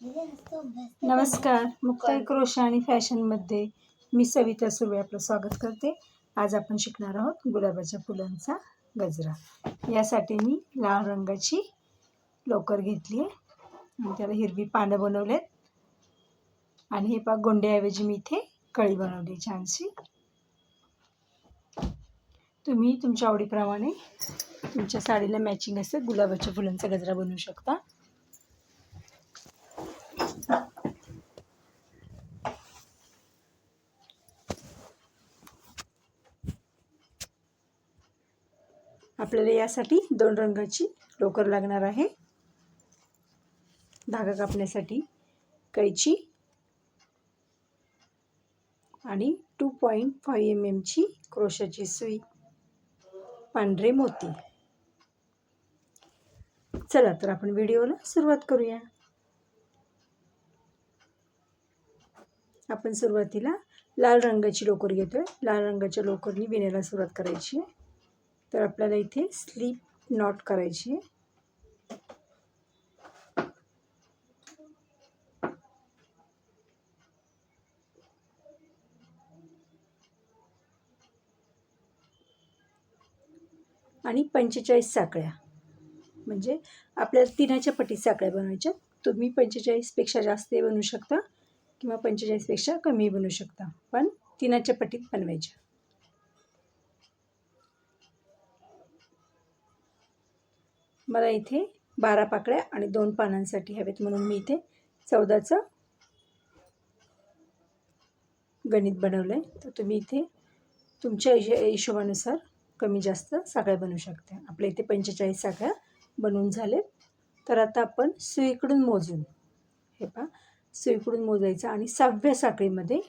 नमस्कार मुक्ताई क्रोशा आणि फॅशनमध्ये मी सविता सुर्वे आपलं स्वागत करते. आज आपण शिकणार आहोत गुलाबाच्या फुलांचा गजरा. यासाठी मी लाल रंगाची लोकर घेतली आहे आणि त्याला हिरवी पानं बनवलेत. आणि हे पा गोंड्याऐवजी मी इथे कळी बनवली छानशी. तुम्ही तुमच्या आवडीप्रमाणे तुमच्या साडीला मॅचिंग असं गुलाबाच्या फुलांचा गजरा बनवू शकता. आपल्याला यासाठी दोन रंगाची लोकर लागणार आहे. धागा कापण्यासाठी कैची आणि टू पॉईंट फाईव्ह एम एमची क्रोशाची सुई. पांढरे मोती. चला तर आपण व्हिडिओला सुरुवात करूया. आपण सुरुवातीला लाल रंगाची लोकर घेतोय. लाल रंगाच्या लोकरनी विणायला सुरुवात करायची आहे. तर आपल्याला इथे स्लीप नॉट करायची आहे. आणि पंचेचाळीस साखळ्या. म्हणजे आपल्याला तिनाच्या पटी साखळ्या बनवायच्या. तुम्ही पंचेचाळीसपेक्षा जास्त बनवू शकता किंवा पंचेचाळीसपेक्षा कमी बनवू शकता. पण तिनाच्या पटीत बनवायच्या. मला इथे बारा पाकळ्या आणि दोन पानांसाठी हवेत म्हणून मी इथे चौदाचं गणित बनवलं आहे तर तुम्ही इथे तुमच्या हिशो हिशोबानुसार कमी जास्त साखळ्या बनवू शकता. आपल्या इथे पंचेचाळीस साखळ्या बनवून झाले तर आता आपण सुईकडून मोजून हे पहा सुईकडून मोजायचं आणि सहाव्या साखळीमध्ये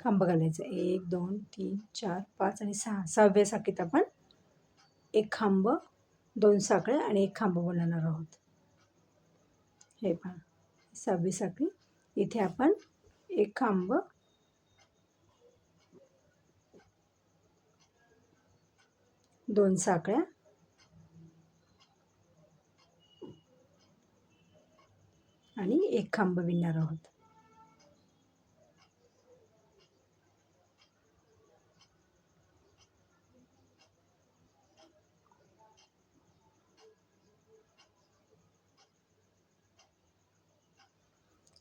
खांब घालायचा. एक दोन तीन चार पाच आणि सहा. सहाव्या साखळीत आपण एक खांब दोन साखळ्या आणि एक खांब बनवणार आहोत. हे पण सहावी साखळी. इथे आपण एक खांब दोन साखळ्या आणि एक खांब विणणार आहोत.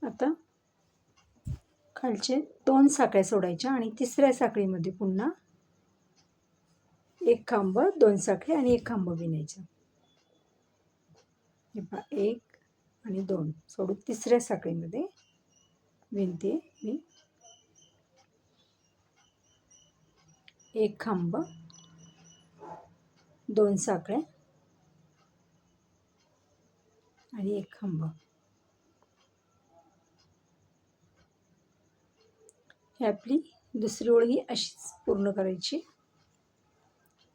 आता खालचे दोन साखळ्या सोडायच्या आणि तिसऱ्या साखळीमध्ये पुन्हा एक खांब दोन साखळी आणि एक खांब विणायचं. हे पहा एक आणि दोन सोडून तिसऱ्या साखळीमध्ये विणते मी. एक खांब दोन साखळ्या आणि एक खांब. ही आपली दुसरी ओळ ही अशीच पूर्ण करायची.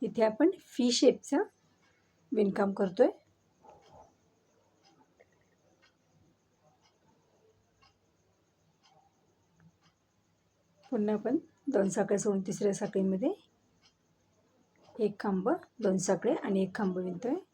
इथे आपण फी शेपचं विणकाम करतो आहे पुन्हा आपण दोन साखळ्या सोडून तिसऱ्या साखळीमध्ये एक खांब दोन साखळे आणि एक खांब विणतो आहे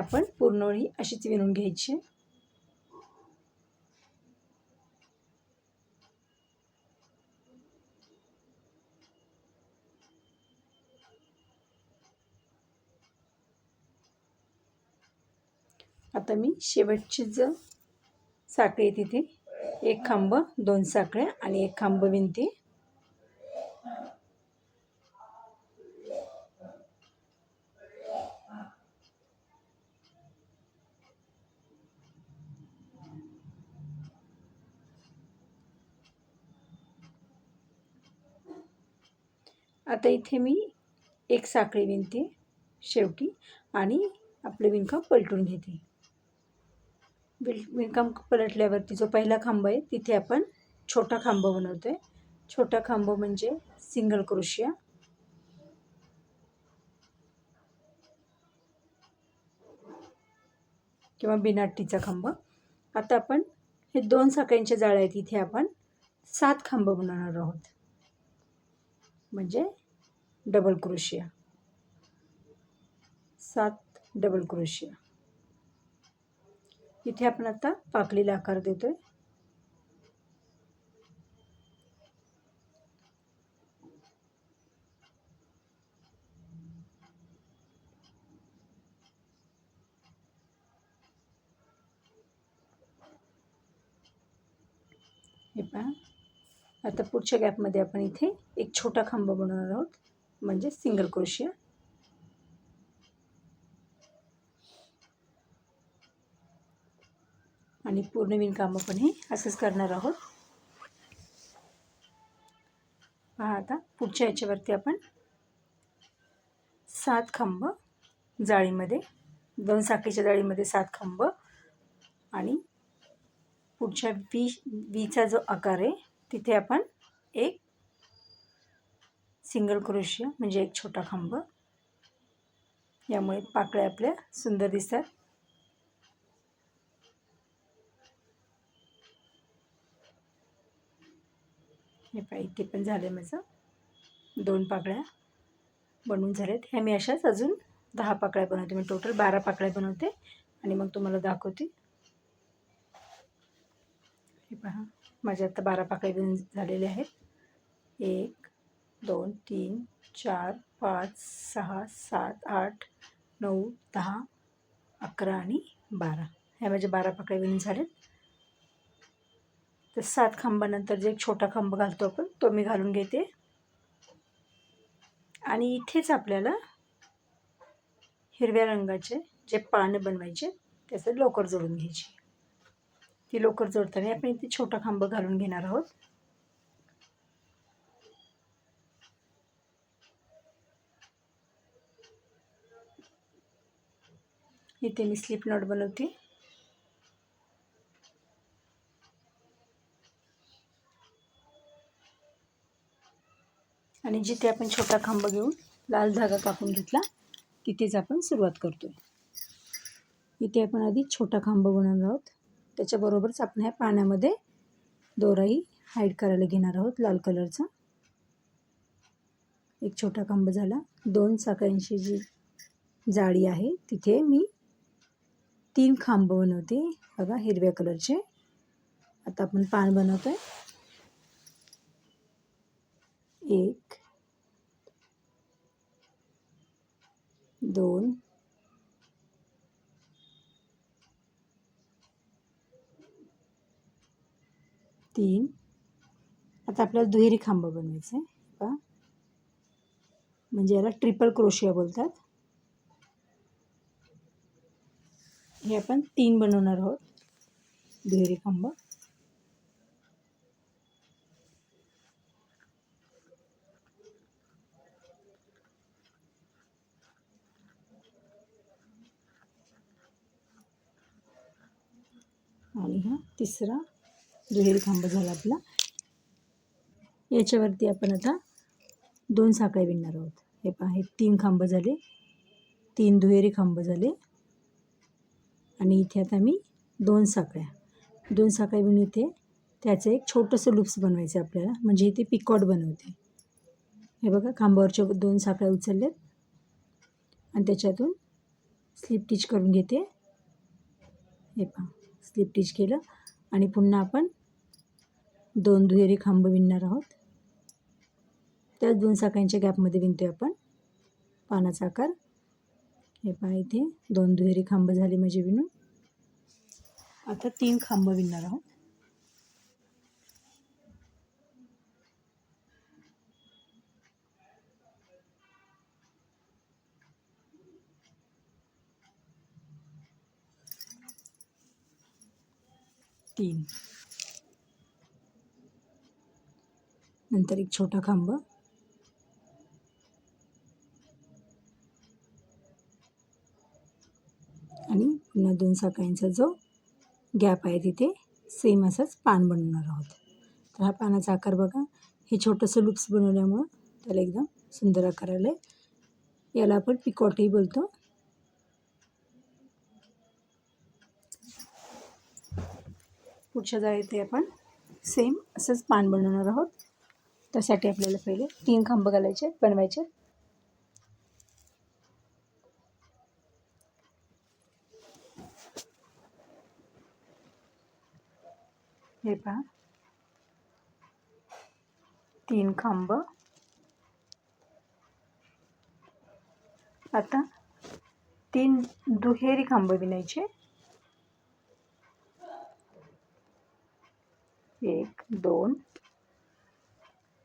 आपण पूर्णोळी अशीच विणून घ्यायची. आता मी शेवटची ज साखळी आहे तिथे. एक खांब दोन साखळ्या आणि एक खांब विणते. आता इथे मी एक साखळी विणते शेवटी आणि आपलं विणकाम पलटून घेते. विल विणकाम पलटल्यावरती जो पहिला खांब आहे तिथे आपण छोटा खांब बनवतो आहे छोटा खांब म्हणजे सिंगल क्रोशिया. किंवा बिनाट्टीचा खांब. आता आपण हे दोन साखळ्यांच्या जाळ्या आहेत इथे आपण सात खांब बनवणार आहोत. म्हणजे डबल क्रोशिया. सात डबल क्रोशिया. इथे आपण आता पाकळीला आकार देतोय. हे पहा. आता पुढच्या गॅपमध्ये आपण इथे एक छोटा खांब बनवणार आहोत. म्हणजे सिंगल क्रोशिया. आणि पूर्ण विणकाम पण हे असंच करणार आहोत. पहा आता पुढच्या याच्यावरती आपण सात खांब जाळीमध्ये दोन साखळीच्या जाळीमध्ये सात खांब आणि पुढच्या वी वीचा जो आकार आहे तिथे आपण एक सिंगल क्रोशिया म्हणजे एक छोटा खांब. यामुळे पाकळ्या आपल्या सुंदर दिसतात. हे पाय इथे पण झालं माझं. दोन पाकळ्या बनवून झाल्यात. ह्या मी अशाच अजून दहा पाकळ्या बनवते. मी टोटल बारा पाकळ्या बनवते. आणि मग तुम्हाला दाखवते. हे पहा माझ्या आता बारा पाकळ्या बनून झालेल्या आहेत. एक दोन तीन चार पाच सहा सात आठ नऊ दहा अकरा आणि बारा. ह्या माझ्या बारा पाकळ्या बनून झाल्यात तर सात खांबानंतर जे एक छोटा खांब घालतो आपण तो मी घालून घेते. आणि इथेच आपल्याला हिरव्या रंगाचे जे पानं बनवायचे त्याचं लोकर जोडून घ्यायची. ती लोकर जोडताना आपण इथे छोटा खांब घालून घेणार आहोत. इथे मी स्लिप नॉट बनवते. आणि जिथे आपण छोटा खांब घेऊन लाल धागा कापून घेतला तिथेच आपण सुरुवात करतो इथे आपण आधी छोटा खांब बनवणार आहोत. त्याच्याबरोबरच आपण ह्या पाण्यामध्ये दोराही हाईड करायला घेणार आहोत लाल कलरचा. एक छोटा खांब झाला. दोन साखळ्यांची जी जाळी आहे तिथे मी तीन खांब बनवते. बघा हिरव्या कलरचे. आता आपण पान बनवतो आहे एक दोन तीन. आता आपल्याला दुहेरी खांब बनवायचं. आहे का म्हणजे याला ट्रिपल क्रोशिया बोलतात. हे आपण तीन बनवणार आहोत. दुहेरी खांब. आणि हा तिसरा दुहेरी खांब झाला आपला. याच्यावरती आपण आता दोन साखळी विणणार आहोत. हे पहा हे तीन खांब झाले. तीन दुहेरी खांब झाले. आणि इथे आता मी दोन साखळ्या. दोन साखळ्या विणून इथे त्याचं एक छोटंसं लुप्स बनवायचं आपल्याला. म्हणजे इथे पिकॉट बनवते. हे बघा खांबावरच्या दोन साखळ्या उचलल्यात. आणि त्याच्यातून स्लिप टिच करून घेते. हे पहा स्लिप टिच केलं. आणि पुन्हा आपण दोन दुहेरी खांब विणणार आहोत. त्याच दोन साखळ्यांच्या गॅपमध्ये विणतो आपण. पानाचा आकार. हे पहा इथे. दोन दुहेरी खांब झाले माझे विणून. आता तीन खांब विणणार आहोत. तीन. नंतर एक छोटा खांब. आणि पुन्हा दोन साखळ्यांचा जो गॅप आहे तिथे सेम असंच पान बनवणार आहोत. तर हा पानाचा आकार बघा. हे छोटंसं लुप्स बनवल्यामुळं त्याला एकदम सुंदर आकार आलं आहे याला आपण पिकॉटही बोलतो. पुढच्या जाळी ते आपण सेम असंच पान बनवणार आहोत. त्यासाठी आपल्याला पहिले तीन खांब घालायचे बनवायचे. हे पहा. तीन खांब. आता तीन दुहेरी खांब विणायचे. एक दोन.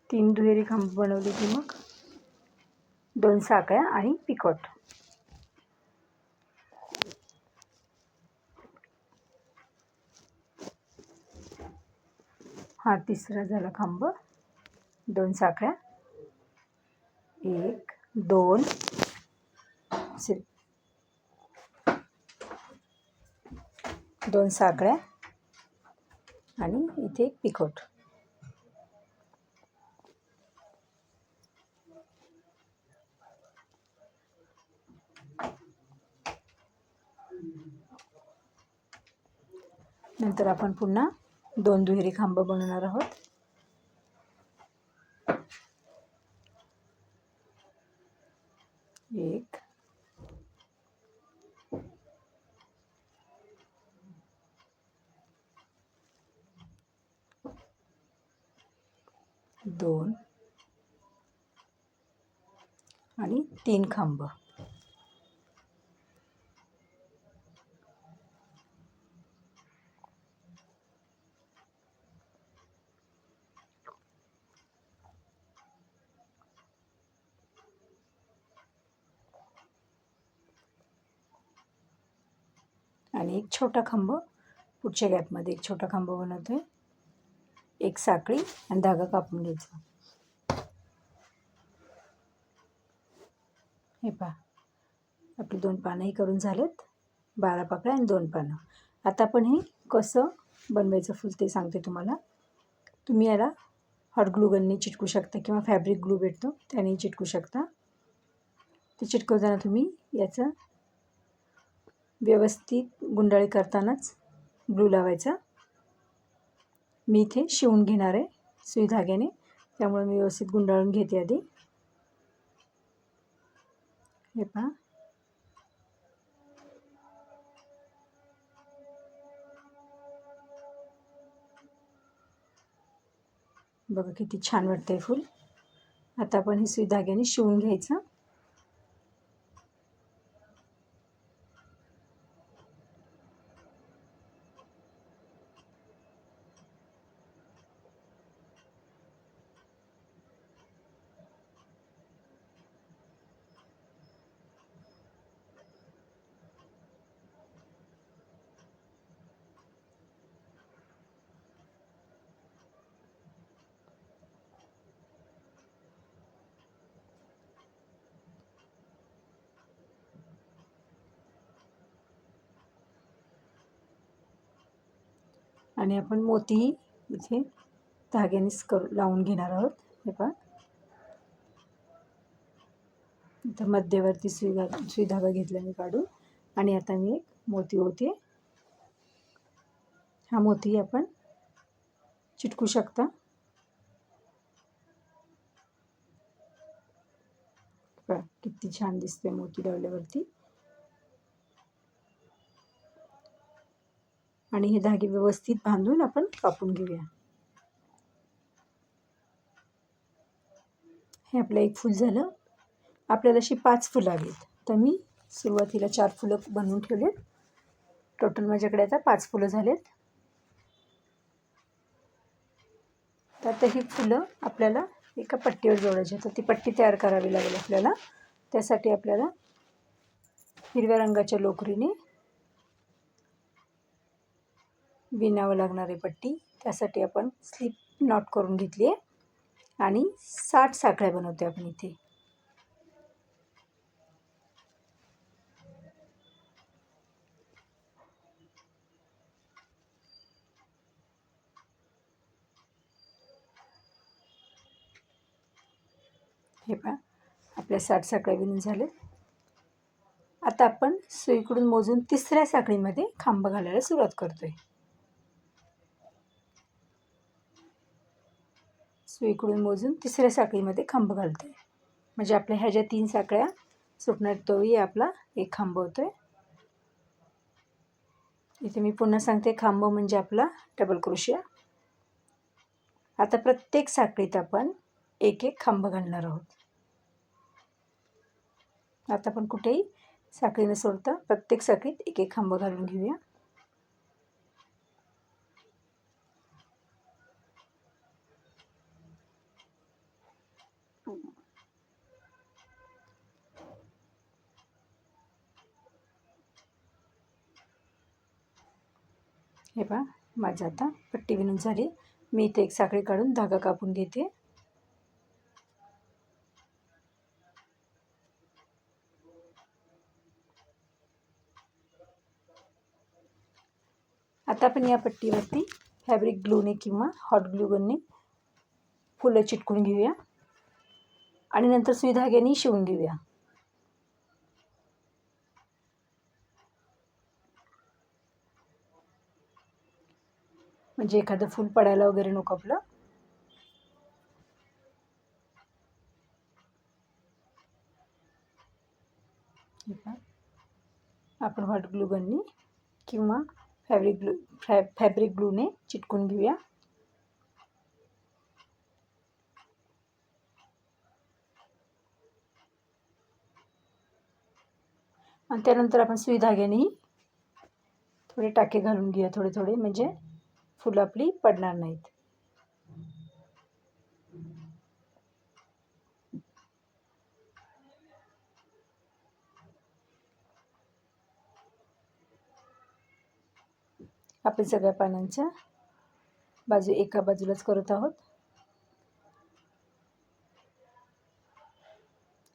तीन दुहेरी खांब बनवले की मग दोन साकळ्या आणि पिकॉट हा तिसरा झाला खांब. दोन साखळ्या. एक दोन. दोन साखळ्या. आणि इथे एक पिकोट. नंतर आपण पुन्हा दोन दुहेरी खांब बनवणार आहोत. एक. दोन. आणि तीन खांब आणि एक छोटा खांब. पुढच्या गॅपमध्ये एक छोटा खांब बनवतो आहे एक साखळी आणि धागा कापून घ्यायचा. हे पहा. आपली दोन पानंही करून झालेत. बारा पाकळ्या आणि दोन पानं. आता आपण हे कसं बनवायचं फुल ते सांगते तुम्हाला. तुम्ही याला हॉट ग्लू गनने चिटकू शकता किंवा फॅब्रिक ग्लू भेटतो त्याने चिटकू शकता. ते चिटकवताना तुम्ही याचं व्यवस्थित गुंडाळी करतानाच ग्लू लावायचा. मी इथे शिवून घेणार आहे सुई धाग्याने. त्यामुळे मी व्यवस्थित गुंडाळून घेते आधी. हे पहा. बघा किती छान वाटतंय फूल. आता आपण हे सुई धाग्याने शिवून घ्यायचं. आणि आपण मोतीही इथे धाग्यानेच करू लावून घेणार आहोत. हे पहा. इथं मध्यवर्ती सुई सुई धागा घेतला मी काढून. आणि आता मी एक मोती होते हा मोती आपण चिटकू शकता. किती छान दिसते मोती लावल्यावरती. आणि हे धागे व्यवस्थित बांधून आपण कापून घेऊया. हे आपलं एक फूल झालं. आपल्याला अशी पाच फुलं हवीत. तर मी सुरुवातीला चार फुलं बनवून ठेवलेत. टोटल माझ्याकडे आता पाच फुलं झालेत. तर आता ही फुलं आपल्याला एका पट्टीवर जोडायची तर ती पट्टी तयार करावी लागेल आपल्याला. त्यासाठी आपल्याला हिरव्या रंगाच्या लोकरीने विणावं लागणारी पट्टी. त्यासाठी आपण स्लिप नॉट करून घेतली आहे. आणि साठ साखळ्या बनवते आपण इथे. हे पहा आपल्या साठ साखळ्या विणून झाले आता आपण सुईकडून मोजून तिसऱ्या साखळीमध्ये खांब घालायला सुरुवात करतोय. सुईकडून मोजून तिसऱ्या साखळीमध्ये खांब घालते म्हणजे आपल्या ह्या ज्या तीन साखळ्या सुटणार तोही आपला एक खांब होतो आहे इथे मी पुन्हा सांगते खांब म्हणजे आपला डबल क्रोशिया आता प्रत्येक साखळीत आपण एक एक खांब घालणार आहोत. आता आपण कुठेही साखळी न सोडता प्रत्येक साखळीत एक एक खांब घालून घेऊया. हे पहा माझं आता पट्टी विणून झाली. मी इथे एक साखळी काढून धागा कापून घेते. आता आपण या पट्टीवरती फॅब्रिक ग्लूने किंवा हॉट ग्लू गनने फुलं चिटकून घेऊया. आणि नंतर सुई धाग्याने शिवून घेऊया. म्हणजे एखादं फूल पडायला वगैरे नको आपलं. आपण हॉट ग्लू गननी किंवा फॅब्रिक ग्लू फॅ फॅब्रिक ग्लूने चिटकून घेऊया. आणि त्यानंतर आपण सुई धाग्यानेही थोडे टाके घालून घेऊया थोडे थोडे. म्हणजे फुलं आपली पडणार नाहीत. आपण सगळ्या पानांच्या बाजू एका बाजूलाच करत आहोत.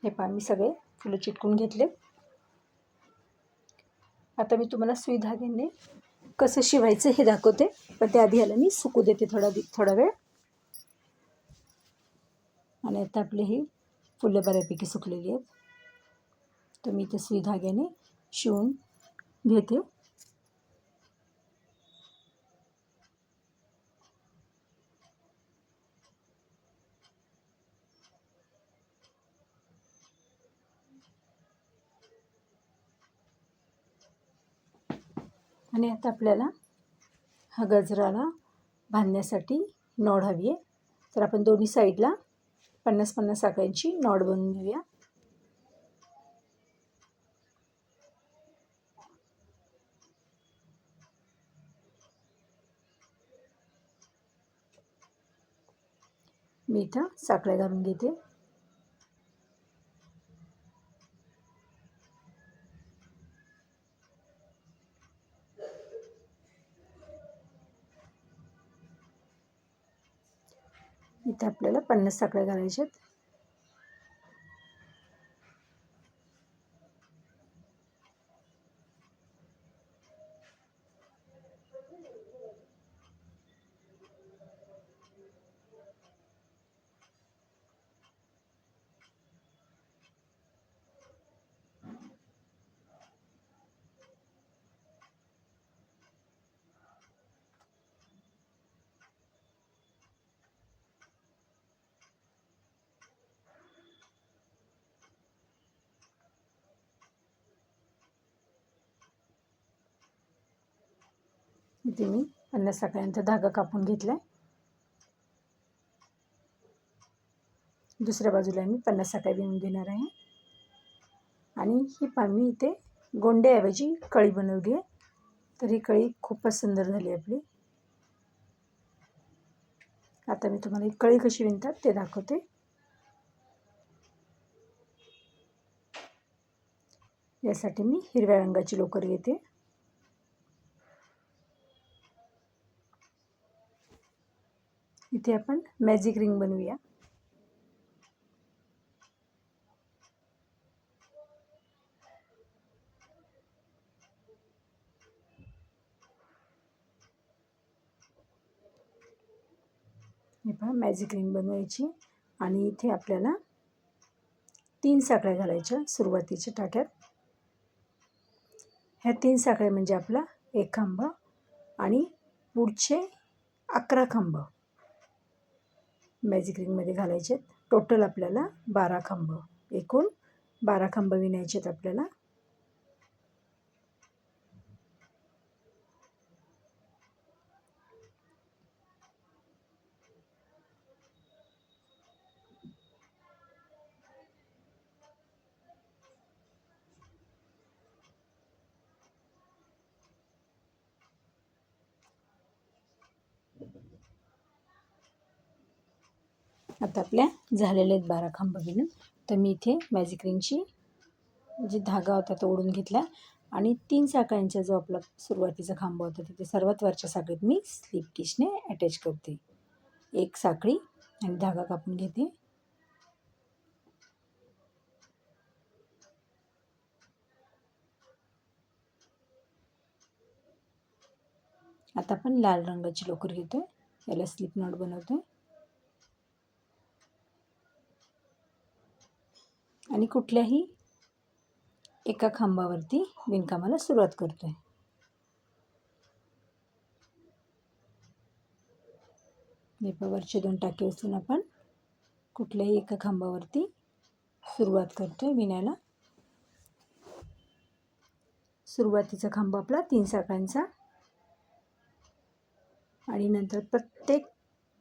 हे पान मी सगळे फुलं चिटकून घेतले. आता मी तुम्हाला सुई धाग्याने कसं शिवायचं हे दाखवते. पण त्याआधी ह्याला मी सुकू देते थोडा थोडा वेळ. आणि आता आपली ही फुलं बऱ्यापैकी सुकलेली आहेत. तर मी ते सुई धाग्याने शिवून घेते. आणि आता आपल्याला हा गजराला बांधण्यासाठी नॉड हवी आहे. तर आपण दोन्ही साईडला पन्नास पन्नास साखळ्यांची नॉड बनवून घेऊया. मी इथं साखळ्या घालून घेते. इथे आपल्याला पन्नास साखळ्या घालायच्या आहेत. इथे मी पन्नास साखळ्यांचा धागा कापून घेतला आहे दुसऱ्या बाजूला मी पन्नास साखळ्या विणून घेणार आहे. आणि ही पामी इथे गोंड्याऐवजी कळी बनवली आहे. तर ही कळी खूपच सुंदर झाली आपली. आता मी तुम्हाला ही कळी कशी विणतात ते दाखवते. यासाठी मी हिरव्या रंगाची लोकर घेते. इथे आपण मॅजिक रिंग बनवूया. हे पहा मॅजिक रिंग बनवायची आणि इथे आपल्याला तीन साखळ्या घालायच्या सुरुवातीच्या टाक्यात ह्या तीन साखळ्या म्हणजे आपला एक खांब आणि पुढचे अकरा खांब. मॅजिक रिंगमध्ये घालायचे आहेत टोटल आपल्याला बारा खांब. एकूण बारा खांब विणायचे आहेत आपल्याला. आता आपल्या झालेल्या आहेत बारा खांब विणून तर मी इथे मॅजिक रिंगची जे धागा होता तो ओढून घेतला आणि तीन साखळ्यांचा जो आपला सुरुवातीचा खांब होता तिथे सर्वात वरच्या साखळीत मी स्लिप टिशने अटॅच करते. एक साखळी आणि धागा कापून घेते. आता आपण लाल रंगाची लोकर घेतोय. याला स्लिप नॉट बनवतोय. आणि कुठल्याही एका खांबावरती विणकामाला सुरुवात आहे नेपावरचे दोन टाके उचलून आपण कुठल्याही एका खांबावरती सुरुवात करतो आहे विणायला. सुरुवातीचा खांब आपला तीन साखळ्यांचा आणि नंतर प्रत्येक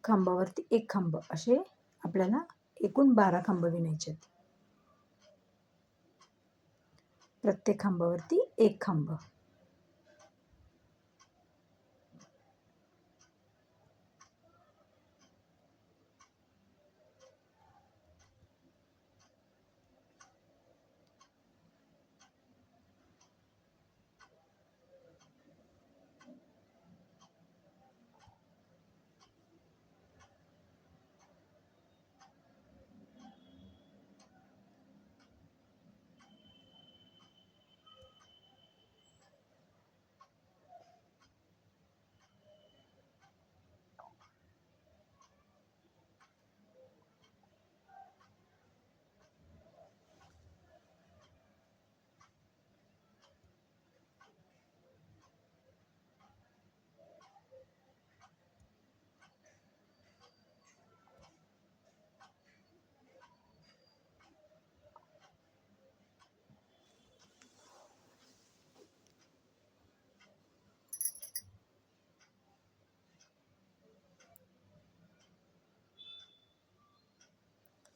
खांबावरती एक खांब असे आपल्याला एकूण बारा खांब विणायचे आहेत. प्रत्येक खांबावरती एक खांब.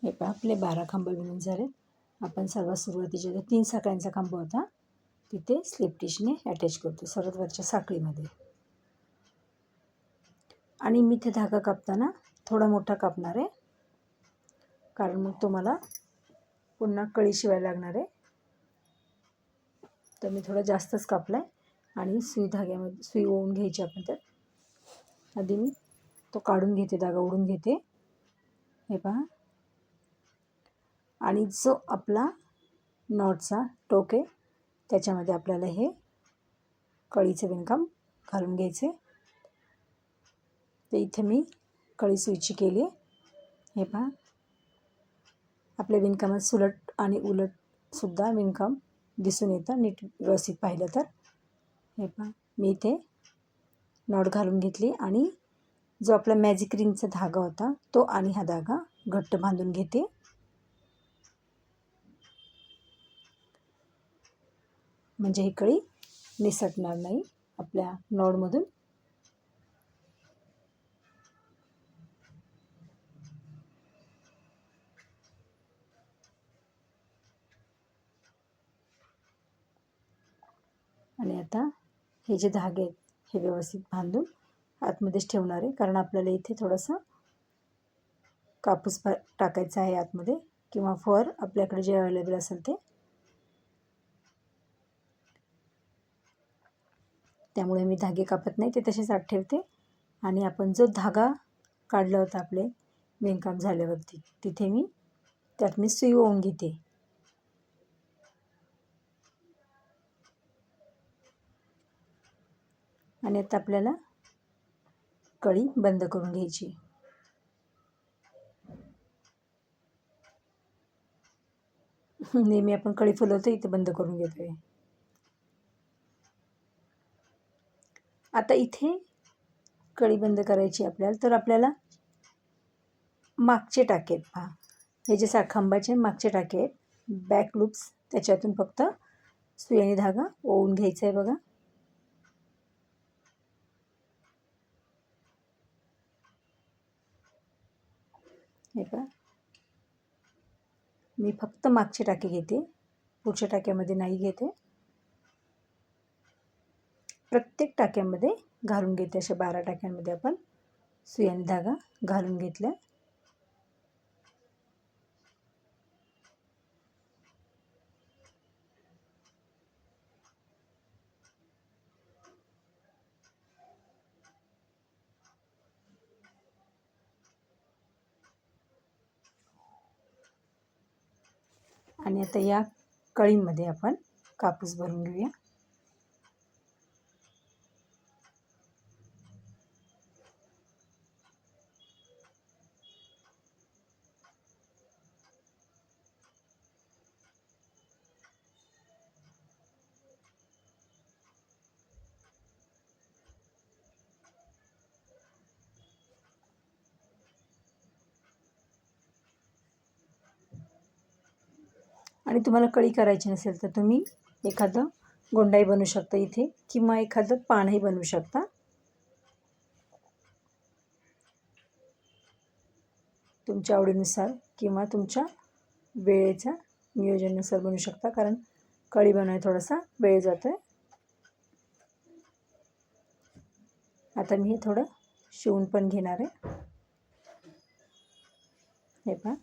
हे पहा आपले बारा खांब विणून झालेत. आपण सर्वात सुरुवातीच्या जो तीन साखळ्यांचा खांब होता. तिथे स्लिप टिशने अटॅच करतो सर्वात वरच्या साखळीमध्ये. आणि मी ते धागा कापताना थोडा मोठा कापणार आहे. कारण मग तो मला पुन्हा कळी शिवायला लागणार आहे. तर मी थोडा जास्तच कापला आहे आणि सुई धाग्यामध्ये सुई ओवून घ्यायची आपण त्यात आधी मी तो काढून घेते धागा ओढून घेते. हे पहा. आणि जो आपला नॉटचा टोक आहे त्याच्यामध्ये आपल्याला हे कळीचं विणकाम घालून घ्यायचे. तर इथे मी कळी सुईची केली आहे. हे पहा. आपल्या विणकामात सुलट आणि उलटसुद्धा विणकाम दिसून येतं नीट व्यवस्थित पाहिलं तर. हे पहा. मी इथे नॉट घालून घेतली आणि जो आपला मॅजिक रिंगचा धागा होता तो आणि हा धागा घट्ट बांधून घेते. म्हणजे ही कळी निसटणार नाही आपल्या नॉडमधून. आणि आता हे जे धागे आहेत हे व्यवस्थित बांधून आतमध्येच ठेवणार आहे कारण आपल्याला इथे थोडंसं कापूस टाकायचा आहे आतमध्ये किंवा फर आपल्याकडे जे अवेलेबल असेल ते. त्यामुळे मी धागे कापत नाही ते तसेच आत ठेवते. आणि आपण जो धागा काढला होता आपले विणकाम झाल्यावरती तिथे मी त्यात मी सुई ओवून घेते. आणि आता आपल्याला कळी बंद करून घ्यायची. नेहमी आपण कळी फुलवतो इथे बंद करून घेतोय. आता इथे कळी बंद करायची आपल्याला तर आपल्याला मागचे टाके आहेत पहा. हे जे सा खांबाचे मागचे टाके आहेत बॅक लूप्स त्याच्यातून फक्त सुयाने धागा ओवून घ्यायचा आहे बघा. हे पहा. मी फक्त मागचे टाके घेते पुढच्या टाक्यामध्ये नाही घेते. प्रत्येक टाक्यामध्ये घालून घेते अशा बारा टाक्यांमध्ये आपण सुयाने धागा घालून घेतल्या. आणि आता या कळींमध्ये आपण कापूस भरून घेऊया आणि तुम्हाला कळी करायची नसेल तर तुम्ही एखादं गोंडाई बनवू शकता इथे किंवा एखादं पानही बनवू शकता. तुमच्या आवडीनुसार किंवा तुमच्या वेळेच्या नियोजनानुसार बनवू शकता कारण कळी बनवायला थोडासा वेळ जातो आहे आता मी हे थोडं शिवून पण घेणार आहे. हे पहा.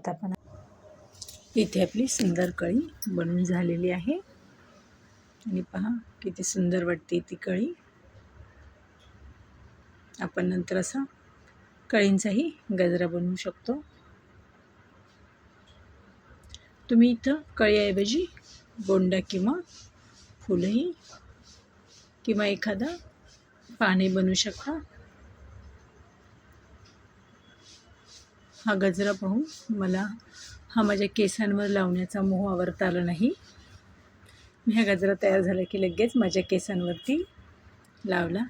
आता आपण इथे आपली सुंदर कळी बनून झालेली आहे. आणि पहा किती सुंदर वाटते ती कळी. आपण नंतर असा कळींचाही गजरा बनवू शकतो. तुम्ही इथं कळीऐवजी बोंडा किंवा फुलंही किंवा एखादा पाने बनवू शकता. हा गजरा पाहू मला हा माझ्या केसांवर लावण्याचा मोह आवरता आला नाही. मी हा गजरा तयार झाला की लगेच माझ्या केसांवरती लावला.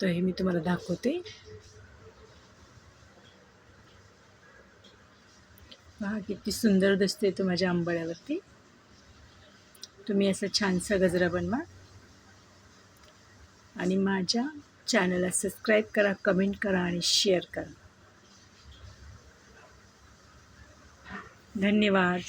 तो हे मी तुम्हाला दाखवते. पहा किती सुंदर दिसते तो माझ्या आंबाड्यावरती तुम्ही असं छानसा गजरा बनवा. आणि माझ्या चॅनलला सबस्क्राईब करा कमेंट करा आणि शेअर करा. धन्यवाद.